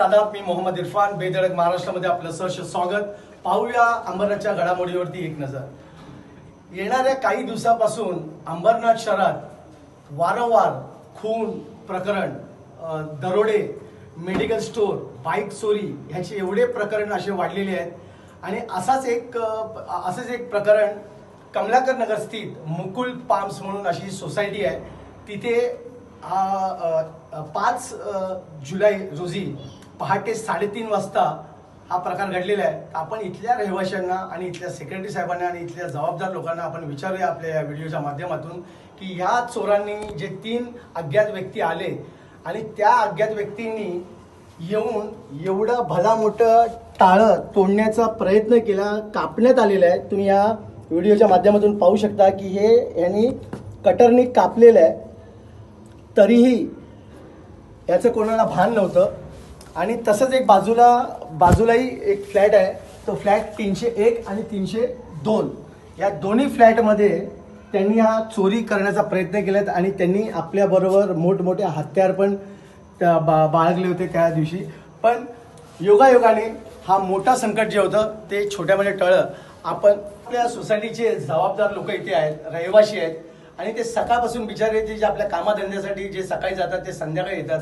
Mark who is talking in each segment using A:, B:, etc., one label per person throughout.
A: आदाब मी मोहम्मद इरफान बेधडक महाराष्ट्रामध्ये आपलं सहर्ष स्वागत. पाहूया अंबरनाथच्या घडामोडीवरती एक नजर. येणाऱ्या काही दिवसापासून अंबरनाथ शहरात वारंवार खून प्रकरण दरोडे मेडिकल स्टोर बाईक चोरी ह्याचे एवढे प्रकरण असे वाढलेले आहेत. आणि असाच एक असंच एक प्रकरण कमलाकर नगर स्थित मुकुल पाम्स म्हणून अशी सोसायटी आहे. तिथे हा पाच जुलै रोजी पहाटे साडेतीन वाजता हा प्रकार घडलेला आहे. आपण इथल्या रहिवाशांना आणि इथल्या सेक्रेटरी साहेबांना आणि इथल्या जबाबदार लोकांना आपण विचारूया आपल्या या व्हिडिओच्या माध्यमातून की ह्या चोरांनी जे तीन अज्ञात व्यक्ती आले आणि त्या अज्ञात व्यक्तींनी येऊन एवढं भला मोठं टाळं तोडण्याचा प्रयत्न केला कापण्यात आलेलं आहे. तुम्ही या व्हिडिओच्या माध्यमातून पाहू शकता की हे यांनी कटरनी कापलेलं आहे. तरीही याचं कोणाला भान नव्हतं. आणि तसंच एक बाजूला बाजूलाही एक फ्लॅट आहे. तो फ्लॅट तीनशे एक आणि तीनशे दोन. या दोन्ही फ्लॅटमध्ये त्यांनी हा चोरी करण्याचा प्रयत्न केलात आणि त्यांनी आपल्याबरोबर मोठमोठे हत्यार पण त्या बा बाळगले होते त्या दिवशी. पण योगायोगाने हा मोठा संकट जे होतं ते छोट्यामध्ये टळलं. आपण आपल्या सोसायटीचे जबाबदार लोक इथे आहेत रहिवासी आहेत. आणि ते सकाळपासून बिचारे ते जे आपल्या कामाधंद्यासाठी जे सकाळी जातात ते संध्याकाळी येतात.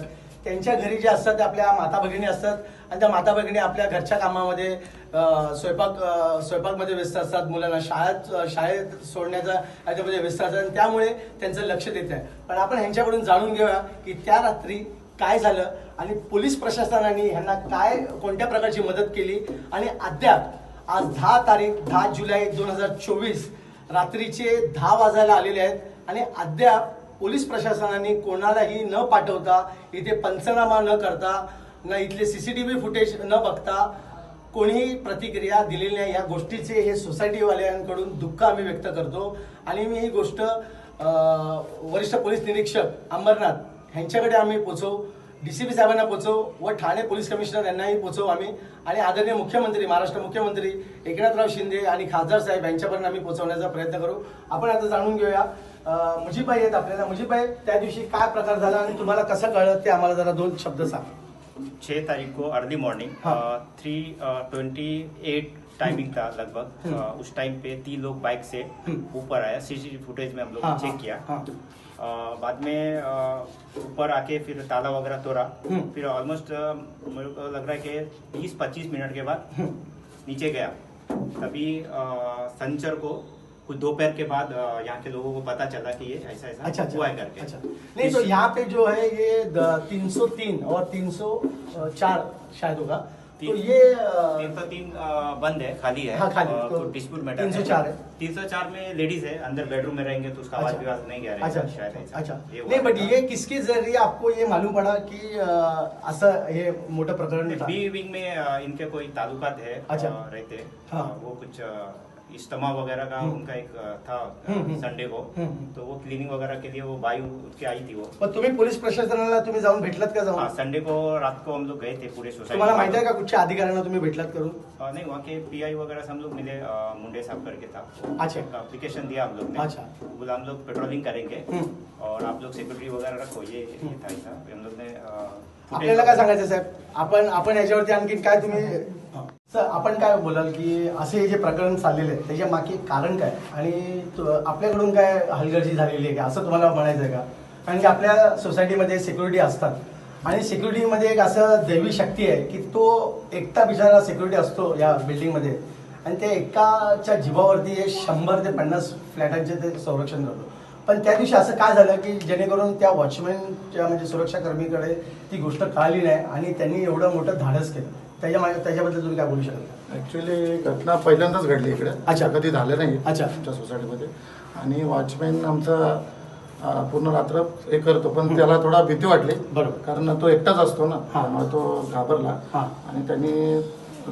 A: त्यांच्या घरी जे असतात ते आपल्या माता भगिनी असतात आणि त्या माता भगिनी आपल्या घरच्या कामामध्ये स्वयंपाक स्वयंपाकमध्ये व्यस्त असतात. मुलांना शाळेत शाळेत सोडण्याचा याच्यामध्ये व्यस्त असतात आणि त्यामुळे त्यांचं लक्ष देत आहे पण आपण ह्यांच्याकडून जाणून घेऊया की त्या रात्री काय झालं आणि पोलीस प्रशासनाने ह्यांना काय कोणत्या प्रकारची मदत केली आणि अद्याप आज दहा तारीख दहा जुलै दोन हजार चोवीस रात्रीचे दहा वाजायला आलेले आहेत आणि अद्याप पोलीस प्रशासनाने कोणालाही न पाठवता इथे पंचनामा न करता न इथले C C T V footage न बघता कोणीही प्रतिक्रिया दिलेली नाही. या गोष्टीचे हे सोसायटीवाल्यांकडून दुःख आम्ही व्यक्त करतो. आणि मी ही गोष्ट वरिष्ठ पोलीस निरीक्षक अंबरनाथ ह्यांच्याकडे आम्ही पोचवू पी साहेबांना पोचव व ठाणे पोलीस कमिशनर यांनाही पोचवू आम्ही. आणि आदरणीय मुख्यमंत्री महाराष्ट्र मुख्यमंत्री एकनाथराव शिंदे आणि खासदार साहेब यांच्यापर्यंत आम्ही पोचवण्याचा प्रयत्न करू. आपण आता जाणून घेऊया मुजीबाई आहेत आपल्याला मुजीबाई त्या दिवशी काय प्रकार झाला आणि तुम्हाला कसं कळलं ते आम्हाला जरा दोन शब्द सांग
B: छह तारीख को early morning. Three twenty eight timing था लगभग उस टाइम पे तीन लोग बाइक से। ऊपर आया सीसीटीवी फुटेज में हम लोग
A: हाँ,
B: चेक किया
A: हाँ।
B: बाद में ऊपर आके फिर ताला वगैरह तोड़ा। फिर ऑलमोस्ट मेरे को लग रहा है कि बीस पच्चीस मिनट के बाद। नीचे गया तभी संचर को कुछ दोपहर के बाद यहाँ के लोगों को पता चला कि ये ऐसा ऐसा
A: अच्छा अच्छा
B: हुआ है करके।
A: अच्छा। नहीं तो यहाँ पे जो है ये तीन सौ तीन और तीन सौ चार शायद होगा। तो ये
B: तीन सौ तीन बंद है खाली है।
A: हाँ, खाली, तो
B: डिस्प्यूट मैटर
A: 304 है।
B: तीन सौ चार में लेडीज़ है अंदर बेडरूम में रहेंगे तो उसका आवाज़
A: अच्छा।
B: विवाद नहीं गया
A: अच्छा
B: शायद
A: अच्छा। नहीं बट ये किसके ज़रिए आपको ये मालूम पड़ा कि अ, ये मोठं प्रकरण
B: बी विंग में इनके कोई ताल्लुकात है
A: अच्छा।
B: रहते।
A: हाँ।
B: वो कुछ अ, इज्तमा वगैरह का। उनका एक था। संडे को। तो वो क्लीनिंग वगैरह के लिए वो बाई के आई थी वो।
A: पण तुम्ही पोलीस प्रशासनाला तुम्ही जाऊन भेटलात का
B: हाँ
A: जाऊन
B: संडे को रात को हम लोग गए थे पूरे सोसाइटी
A: तुम्हाला माहिती आहे का कुठच्या अधिकाऱ्यांना तुम्ही भेटलात करून?
B: नहीं वहाँ के पीआई वगैरह से हम लोग मिले मुंडे साहब करके था।
A: अच्छा।
B: एप्लीकेशन दिया हम लोग ने।
A: अच्छा।
B: बोला हम लोग पेट्रोलिंग करेंगे
A: हम्म.
B: और आप लोग सिक्योरिटी वगैरह रखो ये ये था ऐसा। हम लोग ने
A: आपल्याला काय सांगायचं साहेब? आपण आपण याच्यावरती आणखी काय तुम्ही सर आपण काय बोलाल की असे जे प्रकरण चाललेले आहे त्याच्यामागे कारण काय? आणि आपल्याकडून काय हलगर्जी झालेली आहे का? असं तुम्हाला म्हणायचं आहे का? कारण की आपल्या सोसायटीमध्ये सिक्युरिटी असतात. आणि सिक्युरिटीमध्ये एक असं दैवी शक्ती आहे की तो एकटा बिचारा सिक्युरिटी असतो या बिल्डिंगमध्ये आणि ते एकाच्या जीवावरती शंभर ते पन्नास फ्लॅटांचे ते संरक्षण करतो. पण त्या दिवशी असं काय झालं की जेणेकरून त्या वॉचमॅनच्या म्हणजे सुरक्षाकर्मीकडे ती गोष्ट कळाली नाही आणि त्यांनी एवढं मोठं धाडस केलं. त्याच्या त्याच्याबद्दल तुम्ही काय बोलू शकता
C: ऍक्च्युली घटना पहिल्यांदाच घडली इकडे
A: अच्छा.
C: कधी झालं नाही
A: अच्छा.
C: आमच्या सोसायटीमध्ये आणि वॉचमॅन आमचा पूर्ण रात्र हे करतो पण त्याला थोडा भीती वाटली
A: बरोबर.
C: कारण तो एकटाच असतो ना
A: हा.
C: त्यामुळे तो घाबरला
A: हा.
C: आणि त्यांनी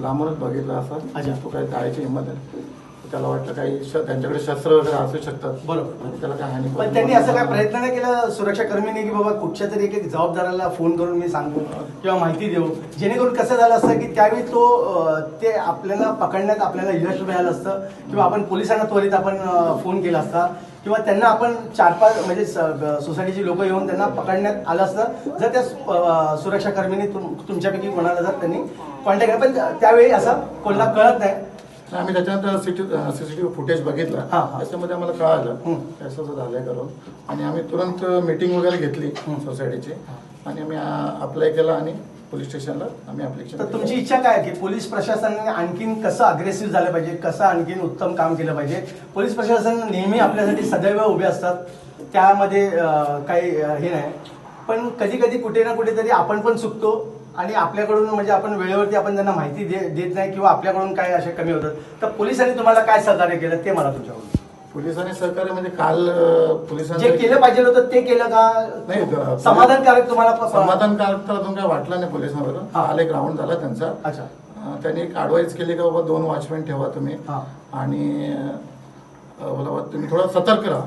C: लांबूनच बघितलं. असं तो काही जायची हिंमत आहे त्याला वाटलं काही श- त्यांच्याकडे शस्त्र वगैरे असू शकतात.
A: बरोबर.
C: त्याला काय हानी
A: पण त्यांनी असं काय प्रयत्न नाही केला सुरक्षा कर्मीने की बाबा कुठच्या तरी एक जबाबदाराला फोन करून मी सांगू किंवा माहिती देऊ. जेणेकरून कसं झालं असतं की त्यावेळी तो अं, ते आपल्याला पकडण्यात आपल्याला यश मिळालं असतं किंवा आपण पोलिसांना त्वरित आपण अं, फोन केला असता किंवा त्यांना आपण चार पाच म्हणजे स- सोसायटीची लोक येऊन त्यांना पकडण्यात आलं असतं. जर त्या अं, सुरक्षा कर्मीने तुम- तुमच्यापैकी कोणाला जर त्यांनी कॉन्टॅक्ट केला पण त्यावेळी असं कोणाला कळत नाही.
C: आम्ही त्याच्यानंतर सीसीटीव्ही फुटेज बघितलं.
A: हा, हा.
C: त्याच्यामध्ये आम्हाला कळालं असं झालंय करून. आणि आम्ही तुरंत मीटिंग वगैरे घेतली सोसायटीची आणि आम्ही अप्लाय केला आणि पोलीस स्टेशनला आम्ही
A: तर
C: अप्लिकेशन
A: तुमची इच्छा काय आहे की पोलीस प्रशासनाने आणखीन कसं अग्रेसिव्ह झालं पाहिजे? कसं आणखीन उत्तम काम केलं पाहिजे? पोलीस प्रशासन नेहमी आपल्यासाठी सदैव उभे असतात. त्यामध्ये काही हे नाही. पण कधी कधी कुठे ना कुठेतरी आपण पण चुकतो. आणि आपल्याकडून म्हणजे आपण वेळेवरती आपण त्यांना माहिती देत नाही किंवा आपल्याकडून काय असे कमी होतात. तर पोलिसांनी तुम्हाला काय सहकार्य केलं ते मला तुमच्याकडून.
C: पोलिसांनी सहकार्य म्हणजे काल अं,
A: जे केलं पाहिजे होतं ते केलं
C: नाही,
A: का
C: ग-
A: समाधानकारक तुम्हाला
C: समाधानकारक तर अजून काय वाटलं नाही पोलिसांवर
A: हा.
C: काल एक राऊंड झाला त्यांचा.
A: अच्छा.
C: त्यांनी एक ऍडवाइस केली की बाबा दोन वॉचमॅन ठेवा तुम्ही. आणि तुम्ही थोडं सतर्क राहा.